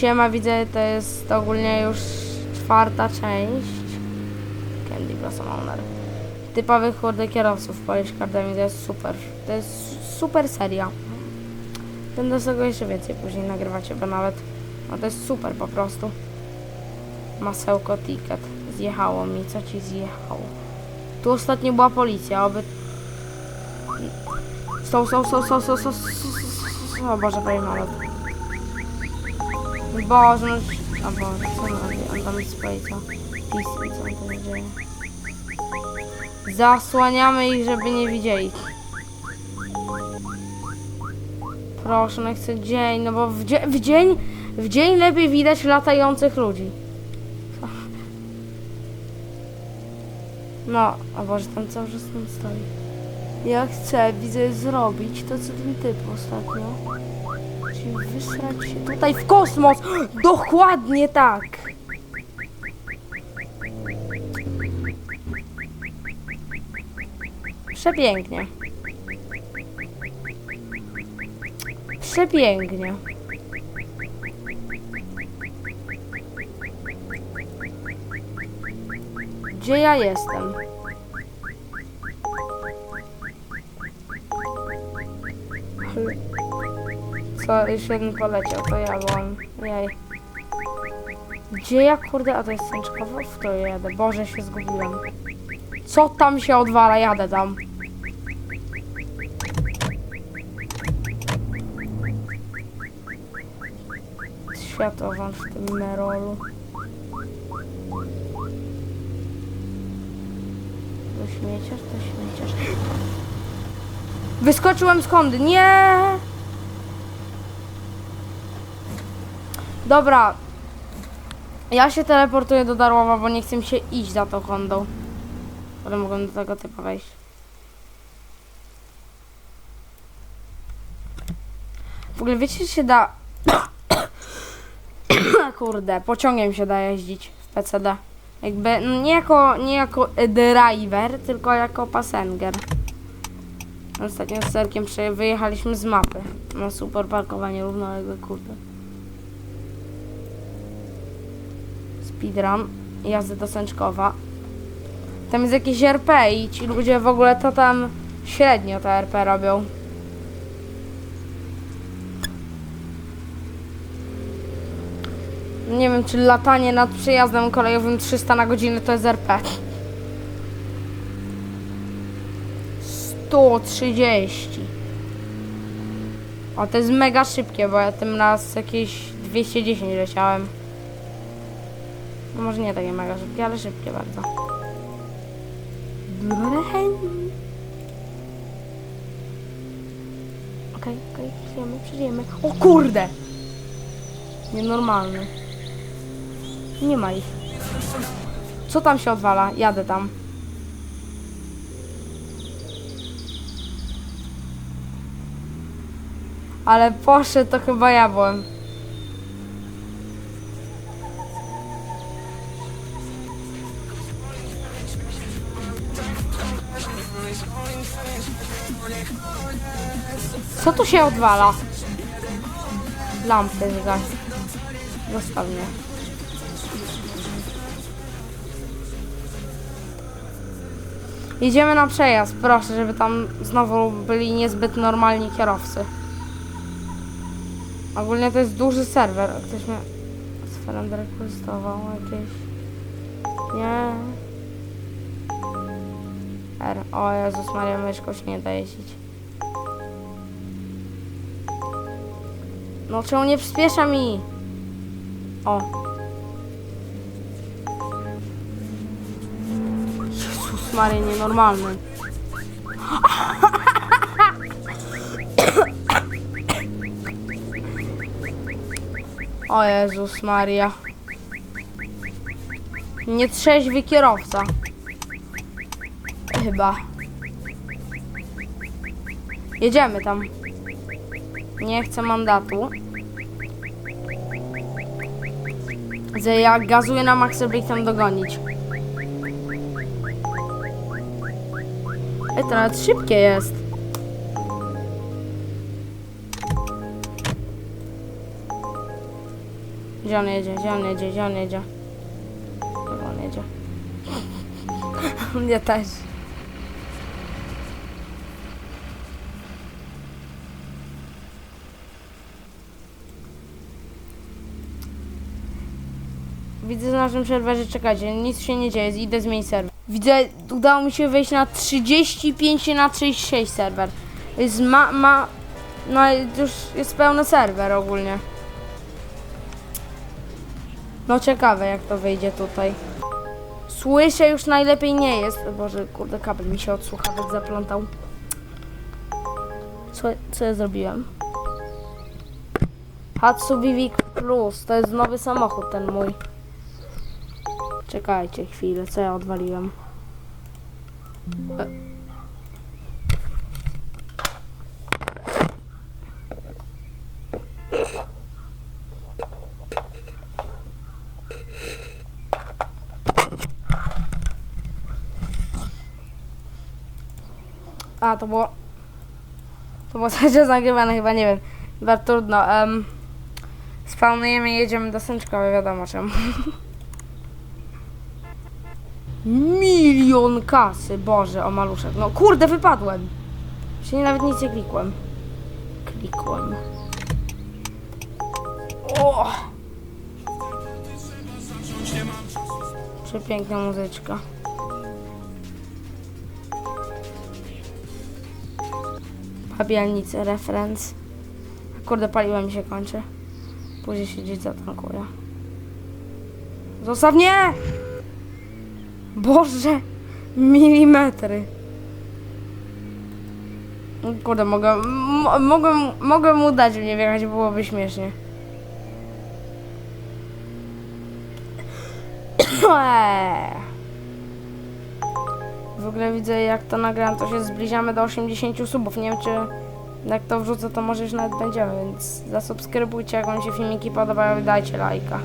Siema, widzę, to jest ogólnie już czwarta część Candy Blossom Owner. Typowych kurde kierowców Polish Academy, to jest super. To jest super seria. Będę z tego jeszcze więcej później nagrywać, bo nawet, no to jest super po prostu. Masełko ticket. Zjechało mi, co ci zjechało? Tu ostatnio była policja, oby... Są, są, są, są, są, są, są, są, o Boże, pojmane. Boże, no... O Boże, co on? On tam stoi, co? Pisy, co on się dzieje? Zasłaniamy ich, żeby nie widzieli. Proszę, no chcę dzień, no bo w, dzie w dzień, w dzień lepiej widać latających ludzi. No, o Boże, tam cały czas tam stoi. Ja chcę, widzę, zrobić to, co ten typ ostatnio. Wysrać się tutaj w kosmos! Dokładnie tak! Przepięknie. Przepięknie. Gdzie ja jestem? Już jeden poleciał, to ja byłam. Jej. Gdzie ja kurde, a to jest Sęczkowo? W to jadę. Boże, się zgubiłem. Co tam się odwala? Jadę tam. Światło wam w tym merolu. To śmieciarz, to śmieciarz. Wyskoczyłem kondy. Nie! Dobra. Ja się teleportuję do Darłowa, bo nie chcę się iść za tą kondą. Ale mogę do tego typa wejść. W ogóle wiecie, że się da... Kurde, pociągiem się da jeździć w PCD. Jakby, no nie jako, nie jako driver, tylko jako passenger. Ostatnio z Serkiem wyjechaliśmy z mapy. Na super parkowanie równoległe, kurde. Speedrun. Jazdy do Sęczkowa. Tam jest jakieś RP i ci ludzie w ogóle to tam średnio te RP robią. Nie wiem, czy latanie nad przejazdem kolejowym 300 na godzinę to jest RP. 130. O, to jest mega szybkie, bo ja tym raz jakieś 210 leciałem. No może nie takie mega szybkie, ale szybkie bardzo. Okej, okej, przyjemy, przyjemy. O kurde! Nienormalny. Nie ma ich. Co tam się odwala? Jadę tam. Ale poszedł to chyba ja byłem. Co tu się odwala? Lampy zgaś. Zostaw mnie. Jedziemy na przejazd. Proszę, żeby tam znowu byli niezbyt normalni kierowcy. Ogólnie to jest duży serwer. Ktoś mnie z requestował jakieś. Nie. R. O Jezus Maria, myszką się nie da jeździć. No czemu nie przyspiesza mi? O. Jezus Maria, nienormalny. O Jezus Maria. Nietrzeźwy kierowca. Chyba. Jedziemy tam. Nie chcę mandatu. Że ja gazuję na maksa, by ich tam dogonić. Ej, nawet szybkie jest. Gdzie on jedzie? Gdzie on jedzie? Gdzie on jedzie? Gdzie on jedzie? Mnie też. Widzę na naszym serwerze, czekajcie, nic się nie dzieje, idę zmienić serwer. Widzę, udało mi się wejść na 35 na 36 serwer. Jest ma, ma, no już jest pełny serwer ogólnie. No ciekawe jak to wyjdzie tutaj. Słyszę już najlepiej nie jest. Boże, kurde, kabel mi się od słuchawek zaplątał. Co, co ja zrobiłem? Hatsu Vivik Plus, to jest nowy samochód ten mój. Czekajcie chwilę, co ja odwaliłem? A, to było... To było cały czas chyba nie wiem. Chyba trudno. Um, spawnujemy i jedziemy do Sęczkowa, wiadomo czemu. Milion kasy, Boże, o maluszek. No kurde, wypadłem. Jeszcze nie, nawet nic nie klikłem. Klikłem. O! Przepiękna muzyczka. Pabialnicy, referenc. Kurde, paliła mi się kończy. Później się gdzieś zatankuję. Zostaw mnie! Boże! Milimetry. Kurde, mogę, mogę, mogę mu dać mnie wjechać, byłoby śmiesznie. W ogóle widzę jak to nagram, to się zbliżamy do 80 subów. Nie wiem czy jak to wrzucę, to może już nawet będziemy, więc zasubskrybujcie, jak wam się filmiki podobają, dajcie lajka.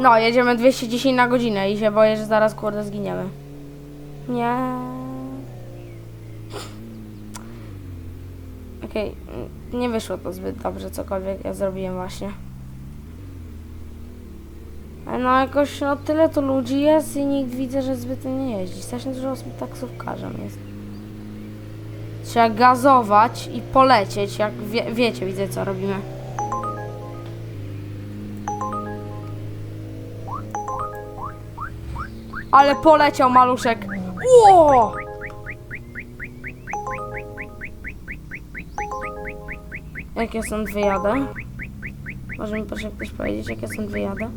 No, jedziemy 210 na godzinę i się boję, że zaraz kurde zginiemy. Nie. Okej, mm, nie wyszło to zbyt dobrze, cokolwiek ja zrobiłem właśnie. No jakoś no tyle tu ludzi jest i nikt widzę, że zbyt nie jeździ. Strasznie dużo osób taksówkarzem jest. Trzeba gazować i polecieć, jak wie, wiecie, widzę co robimy. Ale poleciał maluszek. Ło! Jak ja stąd wyjadę? Może mi proszę ktoś powiedzieć, jak ja stąd wyjadę?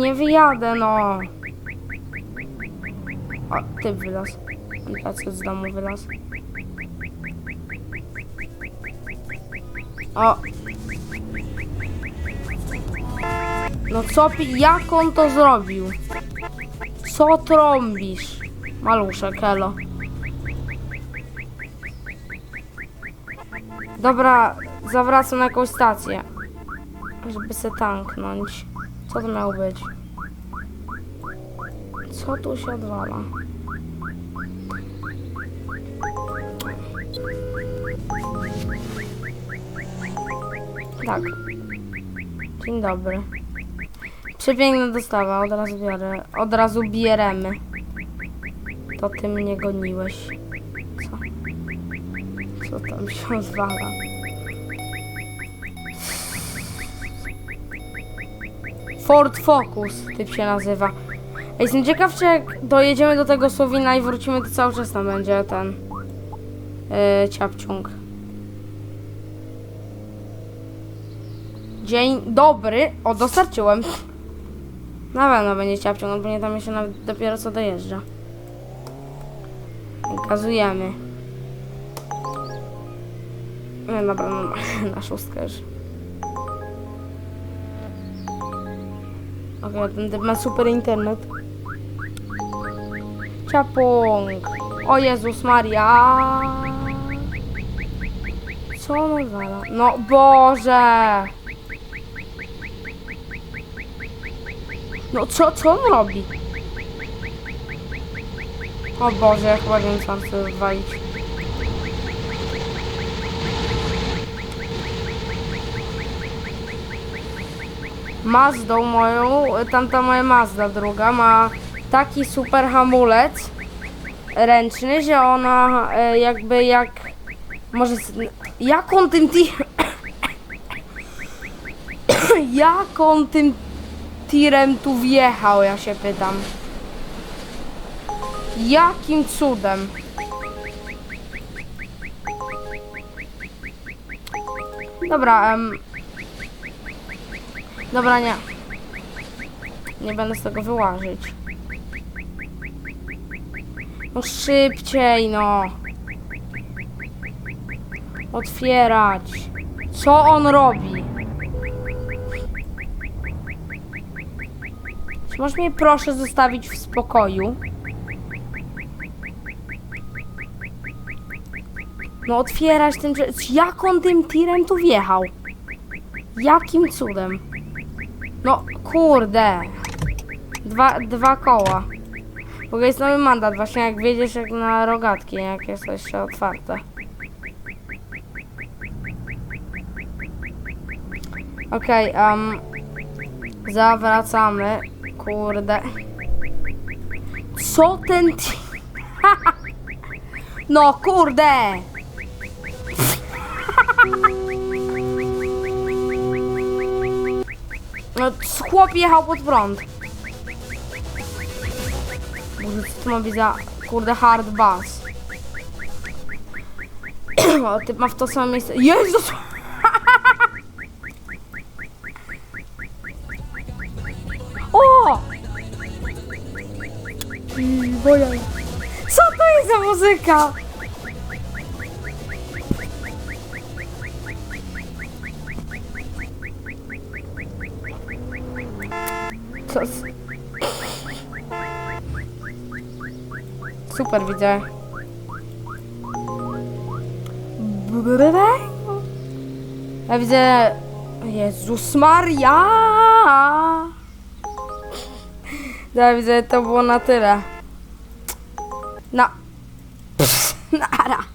Nie- wyjadę, no. O, ty wylaz. Tacy z domu wylaz. O. No co, jak on to zrobił? Co trąbisz? Maluszek, elo. Dobra, zawracam na jakąś stację. Żeby se tanknąć. Co to miało być? Co tu się odwala? Tak. Dzień dobry. Przepiękna dostawa, od razu biorę. Od razu bieremy. To ty mnie goniłeś. Co? Co tam się odwala? Ford Focus typ się nazywa. Ej, Jestem ciekaw, czy jak dojedziemy do tego Słowina i wrócimy, to cały czas tam będzie ten yy, ciapciung. Dzień dobry. O, dostarczyłem. Na pewno będzie ciapciung, bo nie tam jeszcze nawet dopiero co dojeżdża. Gazujemy. No dobra, no, na szóstkę już. Okej, ten typ ma super internet. Ciapung. O Jezus Maria. Co on odwala? No Boże. No co, co on robi? O Boże, jak ładnie sam sobie wywalić. Mazdą moją, tamta moja Mazda druga ma taki super hamulec ręczny, że ona e, jakby jak... Może... Jak on tym... Ti jak on tym tirem tu wjechał, ja się pytam. Jakim cudem? Dobra, em... Dobra, nie. Nie będę z tego wyłażyć. No szybciej, no. Otwierać. Co on robi? Czy możesz mnie proszę zostawić w spokoju? No otwierać ten... Jak on tym tirem tu wjechał? Jakim cudem? No kurde. Dwa, dwa koła. W ogóle jest nowy mandat, właśnie jak wiedziesz jak na rogatki, jak jest otwarte. Okej, um, zawracamy. Kurde. Co ten No kurde! No, chłop jechał pod prąd. Boże, co to ma być za, kurde, hard bus? o, typ ma w to samo miejsce. Jezus! Boję. Co to jest za muzyka? Co? z- Super widzę. Ja widzę. To było na tyle. Na. Nara.